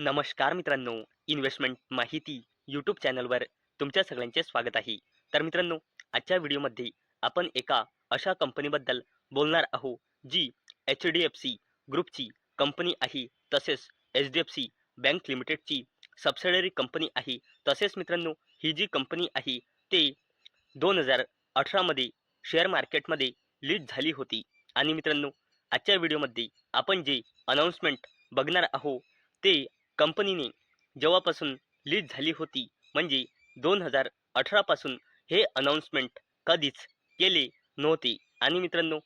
नमस्कार मित्रांनो इन्व्हेस्टमेंट माहिती यूट्यूब चॅनलवर तुमच्या सगळ्यांचे स्वागत आहे. तर मित्रांनो आजच्या व्हिडिओमध्ये आपण एका अशा कंपनीबद्दल बोलणार आहोत जी एच डी एफ सी ग्रुपची कंपनी आहे तसेच H D F C bank लिमिटेडची subsidiary company आहे. तसेच मित्रांनो ही जी कंपनी आहे ते दोन हजार अठरामध्ये शेअर मार्केटमध्ये लीड झाली होती. आणि मित्रांनो आजच्या व्हिडिओमध्ये आपण जे अनाऊन्समेंट बघणार आहोत ते कंपनीने जेव्हापासून लीज झाली होती म्हणजे दोन हजार अठरापासून हे अनाऊन्समेंट कधीच केले नव्हते. आणि मित्रांनो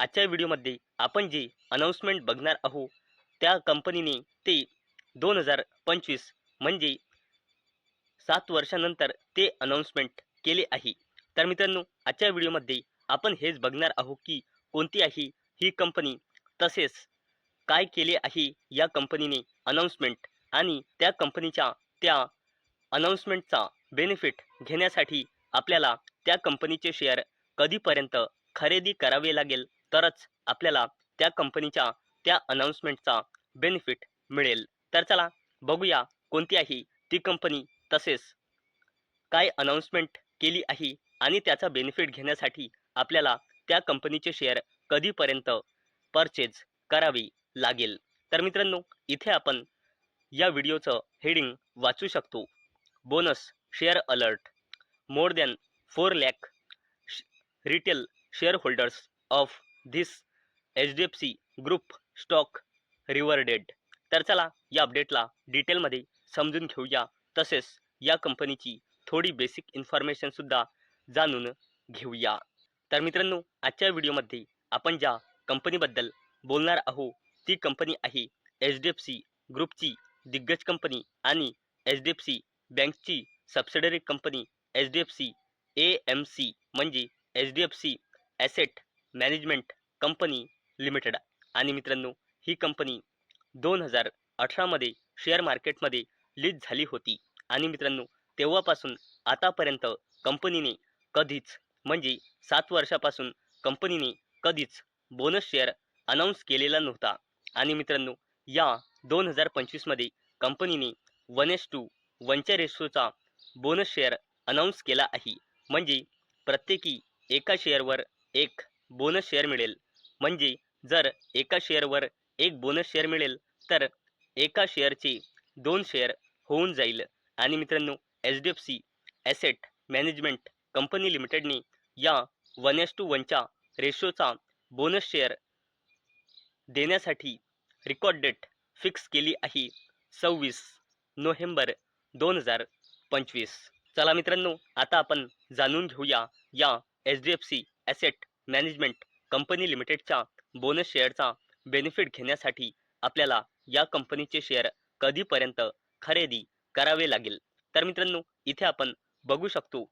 आजच्या व्हिडिओमध्ये आपण जे अनाऊन्समेंट बघणार आहोत त्या कंपनीने ते दोन हजार पंचवीस म्हणजे सात वर्षानंतर ते अनाऊन्समेंट केले आहे. तर मित्रांनो आजच्या व्हिडिओमध्ये आपण हेच बघणार आहोत की कोणती आहे ही कंपनी तसेच काय केले आहे या कंपनीने अनाऊन्समेंट आणि त्या कंपनीच्या त्या अनाऊन्समेंटचा बेनिफिट घेण्यासाठी आपल्याला त्या कंपनीचे शेअर कधीपर्यंत खरेदी करावे लागेल तरच आपल्याला त्या कंपनीच्या त्या अनाऊन्समेंटचा बेनिफिट मिळेल. तर चला बघूया कोणती आहे ती कंपनी तसेच काय अनाऊन्समेंट केली आहे आणि त्याचा बेनिफिट घेण्यासाठी आपल्याला त्या कंपनीचे शेअर कधीपर्यंत परचेज करावे. लागेल. तर मित्रांनो इथे आपण या व्हिडिओचं हेडिंग वाचू शकतो. Bonus share alert more than four lakh retail share holders of this H D F C group stock rewarded तर चला या अपडेटला डिटेलमध्ये समजून घेऊया. तसेच या कंपनीची थोडी बेसिक इन्फॉर्मेशनसुद्धा जाणून घेऊया. तर मित्रांनो आजच्या व्हिडिओमध्ये आपण ज्या कंपनीबद्दल बोलणार आहोत ती कंपनी आहे. एच डी एफ सी ग्रुपची दिग्गज कंपनी आणि एच डी एफ सी बँकची subsidiary company H D F C A M C म्हणजे H D F C asset management company limited आणि मित्रांनो ही कंपनी दोन हजार अठरामध्ये शेअर मार्केटमध्ये लीज झाली होती. आणि मित्रांनो तेव्हापासून आतापर्यंत कंपनीने कधीच म्हणजे सात वर्षापासून कंपनीने कधीच बोनस शेअर अनाऊन्स केलेला नव्हता. आणि मित्रांनो या दोन हजार पंचवीसमध्ये कंपनीने वन एस टू वनच्या रेशोचा बोनस शेअर अनाऊन्स केला आहे. म्हणजे प्रत्येकी एका शेअरवर एक बोनस शेअर मिळेल. म्हणजे जर एका शेअरवर एक बोनस शेअर मिळेल तर एका शेअरचे दोन शेअर होऊन जाईल. आणि मित्रांनो H D F C asset management company लिमिटेडने या वन एस टू वनच्या रेशोचा बोनस शेअर देण्यासाठी रेकॉर्ड डेट फिक्स केली आहे. सव्वीस नोव्हेंबर दोन हजार पंचवीस. चला मित्रांनो आता आपण जाणून घेऊया या H D F C asset management company लिमिटेडच्या बोनस शेअरचा बेनिफिट घेण्यासाठी आपल्याला या कंपनीचे शेअर कधीपर्यंत खरेदी करावे लागेल. तर मित्रांनो इथे आपण बघू शकतो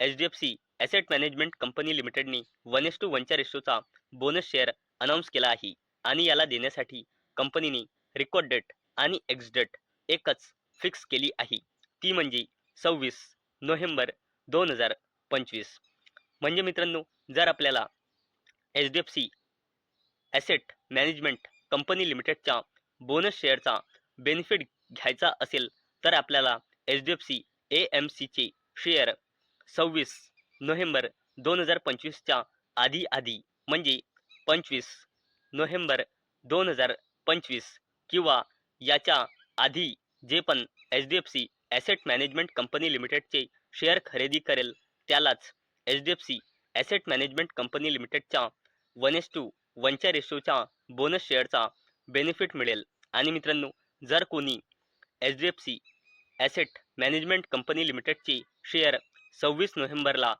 H D F C asset management company लिमिटेडने one is to वनच्या रेशोचा बोनस शेअर अनाऊन्स केला आहे. आणि याला देण्यासाठी कंपनीने रेकॉर्ड डेट आणि एक्स डेट एकच फिक्स केली आहे. ती म्हणजे सव्वीस नोव्हेंबर दोन हजार पंचवीस. म्हणजे मित्रांनो जर आपल्याला H D F C asset management company लिमिटेडच्या बोनस शेअरचा बेनिफिट घ्यायचा असेल तर आपल्याला H D F C A M सीचे शेअर सव्वीस नोव्हेंबर दोन हजार पंचवीसच्या आधी आधी म्हणजे पंचवीस नोव्हेंबर दोन हजार पंचवीस किंवा याच्या आधी जे पण H D F C asset management company लिमिटेडचे शेअर खरेदी करेल त्यालाच H D F C asset management company लिमिटेडच्या वन एस टू वनच्या रेशोच्या बोनस शेअरचा बेनिफिट मिळेल. आणि मित्रांनो जर कोणी H D F C asset management company लिमिटेडचे शेअर सव्वीस नोव्हेंबरला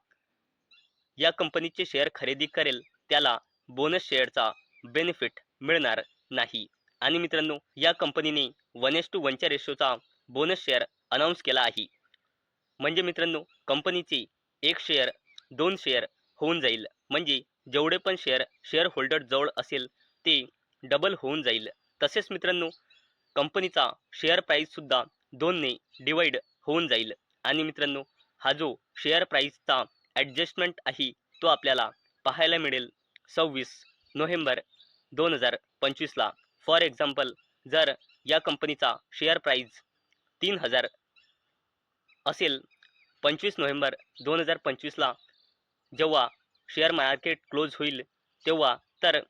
या कंपनीचे शेअर खरेदी करेल त्याला बोनस शेअरचा बेनिफिट मिळणार. नाही. आणि मित्रांनो या कंपनीने वन एस टू वनच्या रेशोचा बोनस शेअर अनाऊन्स केला आहे. म्हणजे मित्रांनो कंपनीचे एक शेअर दोन शेअर होऊन जाईल. म्हणजे जेवढे पण शेअर शेअर होल्डर जवळ असेल ते डबल होऊन जाईल. तसेच मित्रांनो कंपनीचा शेअर प्राईजसुद्धा दोनने डिवाईड होऊन जाईल. आणि मित्रांनो हा जो शेअर प्राईजचा ॲडजस्टमेंट आहे तो आपल्याला पाहायला मिळेल. सव्वीस नोव्हेंबर दोन हजार पंचवीसला फॉर एक्झाम्पल जर या कंपनीचा शेअर प्राईज तीन हजार असेल पंचवीस नोव्हेंबर दोन हजार पंचवीसला जेव्हा शेअर मार्केट क्लोज होईल तेव्हा तर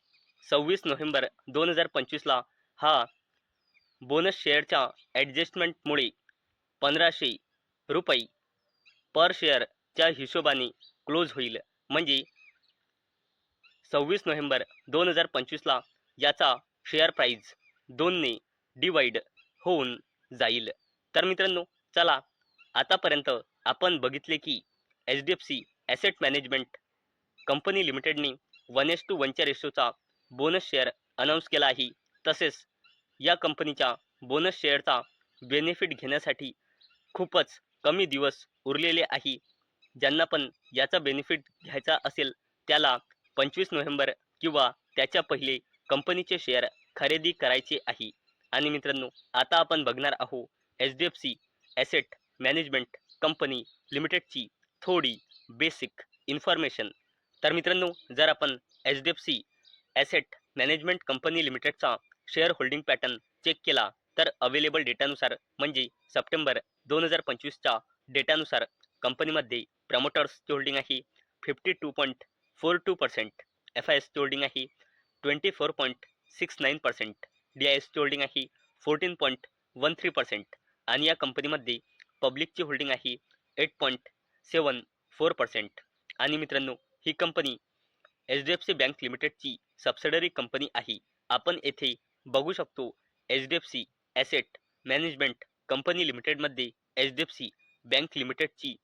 सव्वीस नोव्हेंबर दोन हजार पंचवीसला हा बोनस शेअरच्या ॲडजस्टमेंटमुळे पंधराशे रुपये पर शेअरच्या हिशोबाने क्लोज होईल. म्हणजे सव्वीस नोव्हेंबर दोन हजार पंचवीसला याचा शेअर प्राईज दोनने डिवाईड होऊन जाईल. तर मित्रांनो चला आतापर्यंत आपण बघितले की H D F C asset management company लिमिटेडने one is to वनच्या रेशोचा बोनस शेअर अनाऊन्स केला आहे. तसेच या कंपनीच्या बोनस शेअरचा बेनिफिट घेण्यासाठी खूपच कमी दिवस उरलेले आहे. ज्यांना पण याचा बेनिफिट घ्यायचा असेल त्याला पंचवीस नोव्हेंबर किंवा त्याच्या पहिले कंपनीचे शेअर खरेदी करायचे आहे. आणि मित्रांनो आता आपण बघणार आहोत H D F C asset management company लिमिटेडची थोडी बेसिक इन्फॉर्मेशन तर मित्रांनो जर आपण H D F C asset management company लिमिटेडचा share holding pattern check केला तर अवेलेबल डेटानुसार म्हणजे सप्टेंबर दोन हजार पंचवीसच्या डेटानुसार कंपनीमध्ये प्रमोटर्सची होल्डिंग आहे fifty two point four two percent F I एसची होल्डिंग आहे twenty four point six nine percent D I एसची होल्डिंग आहे fourteen point one three percent आणि या कंपनीमध्ये पब्लिकची होल्डिंग आहे eight point seven four percent. आणि मित्रांनो ही company H D F C bank लिमिटेडची subsidiary company आहे. आपण येथे बघू शकतो H D F C asset management company लिमिटेडमध्ये H D F C bank लिमिटेडची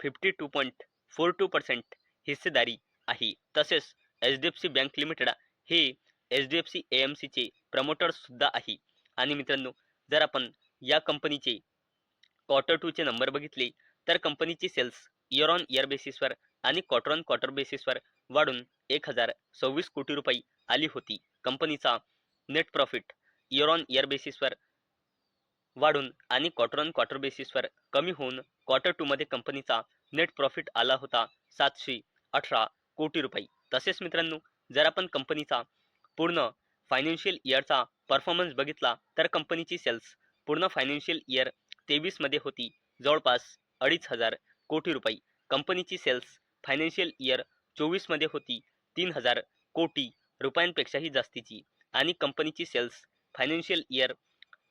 fifty two point four two percent हिस्सेदारी आहे. तसेच H D F C bank limited हे H D F C A M सीचे प्रमोटर्ससुद्धा आहे. आणि मित्रांनो जर आपण या कंपनीचे क्वार्टर टूचे नंबर बघितले तर कंपनीची सेल्स इयर ऑन इयर बेसिसवर आणि क्वार्टर ऑन क्वार्टर बेसिसवर वाढून एक हजार सव्वीस कोटी रुपये आली होती. कंपनीचा net profit year on year बेसिसवर वाढून आणि क्वार्टर ऑन क्वार्टर बेसिसवर कमी होऊन क्वार्टर टूमध्ये कंपनीचा नेट प्रॉफिट आला होता सातशे अठरा कोटी रुपये. तसेच मित्रांनो जर आपण कंपनीचा पूर्ण फायनान्शियल इयरचा परफॉर्मन्स बघितला तर कंपनीची सेल्स पूर्ण फायनान्शियल इयर तेवीसमध्ये होती. जवळपास अडीच हजार कोटी रुपये. कंपनीची सेल्स फायनान्शियल इयर चोवीसमध्ये होती. तीन हजार कोटी रुपयांपेक्षाही जास्तीची. आणि कंपनीची सेल्स फायनान्शियल इयर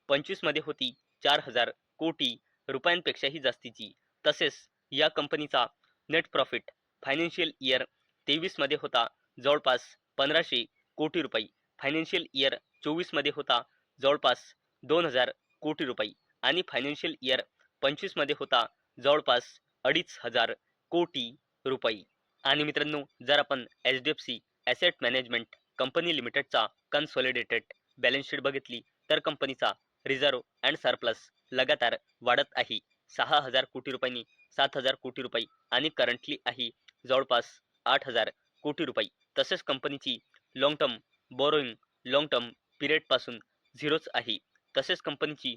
पंचवीसमध्ये होती. चार हजार कोटी रुपयांपेक्षाही जास्तीची. तसेच या कंपनीचा नेट प्रॉफिट फायनान्शियल इयर तेवीसमध्ये होता. जवळपास पंधराशे कोटी रुपये. फायनान्शियल इयर चोवीसमध्ये होता. जवळपास दोन हजार कोटी रुपये. आणि फायनान्शियल इयर पंचवीसमध्ये होता. जवळपास अडीच हजार कोटी रुपये. आणि मित्रांनो जर आपण H D F C asset management company लिमिटेडचा consolidated balance sheet बघितली तर कंपनीचा रिझर्व अँड सरप्लस लगातार वाढत आहे. सहा हजार कोटी रुपयांनी सात हजार कोटी रुपये आणि करंटली आहे. जवळपास आठ हजार कोटी रुपये. तसेच कंपनीची long term borrowing long term पिरियडपासून झिरोच आहे. तसेच कंपनीची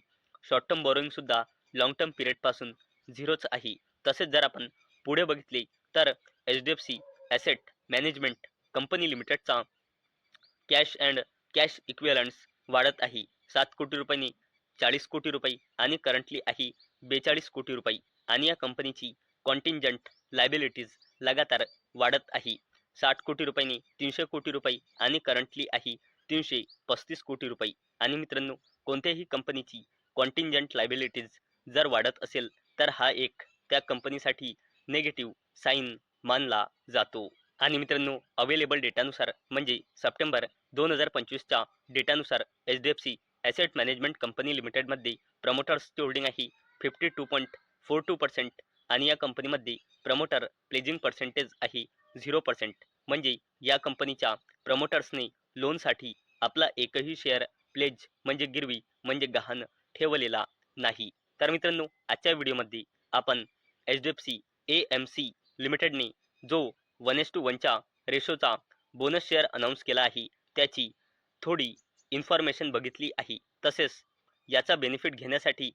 शॉर्ट टर्म बोरोईंगसुद्धा लाँग टर्म पिरियडपासून झिरोच आहे. तसेच जर आपण पुढे बघितले तर H D F C asset management company लिमिटेडचा cash and cash equivalents वाढत आहे. सात कोटी रुपयांनी चाळीस कोटी रुपये आणि करंटली आहे बेचाळीस कोटी रुपये. आणि या कंपनीची कॉन्टिंजंट लायबिलिटीज लगातार वाढत आहे. साठ कोटी रुपयांनी तीनशे कोटी रुपये आणि करंटली आहे तीनशे पस्तीस कोटी रुपये. आणि मित्रांनो कोणत्याही कंपनीची कॉन्टिंजंट लायबिलिटीज जर वाढत असेल तर हा एक त्या कंपनीसाठी नेगेटिव्ह साईन मानला जातो. आणि मित्रांनो अवेलेबल डेटानुसार म्हणजे सप्टेंबर दोन हजार पंचवीसच्या डेटानुसार H D F C asset management company लिमिटेडमध्ये प्रमोटर्सची होल्डिंग आहे fifty two point four two percent आणि या कंपनीमध्ये प्रमोटर प्लेजिंग पर्सेंटेज आहे झिरो पर्सेंट म्हणजे या कंपनीच्या प्रमोटर्सने लोनसाठी आपला एकही शेअर प्लेज म्हणजे गिरवी म्हणजे गहाण ठेवलेला नाही. तर मित्रांनो आजच्या व्हिडिओमध्ये आपण H D F C A M C लिमिटेडने जो वन एस टू वनच्या रेशोचा बोनस शेअर अनाऊन्स केला आहे त्याची थोडी इन्फॉर्मेशन बघितली आहे. तसेच याचा बेनिफिट घेण्यासाठी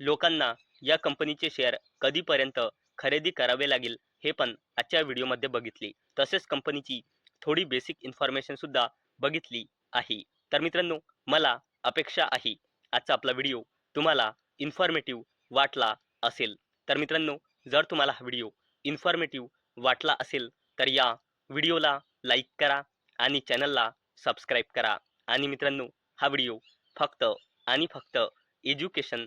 लोकांना या कंपनीचे शेअर कधीपर्यंत खरेदी करावे लागेल हे पण आजच्या व्हिडिओमध्ये बघितले. तसेच कंपनीची थोडी बेसिक इन्फॉर्मेशनसुद्धा बघितली आहे. तर मित्रांनो मला अपेक्षा आहे आजचा आपला व्हिडिओ तुम्हाला इन्फॉर्मेटिव्ह वाटला असेल. तर मित्रांनो जर तुम्हाला हा व्हिडिओ इन्फॉर्मेटिव्ह वाटला असेल तर या व्हिडिओला लाईक करा आणि चॅनलला सबस्क्राईब करा. आणि मित्रांनो हा व्हिडिओ फक्त आणि फक्त एज्युकेशन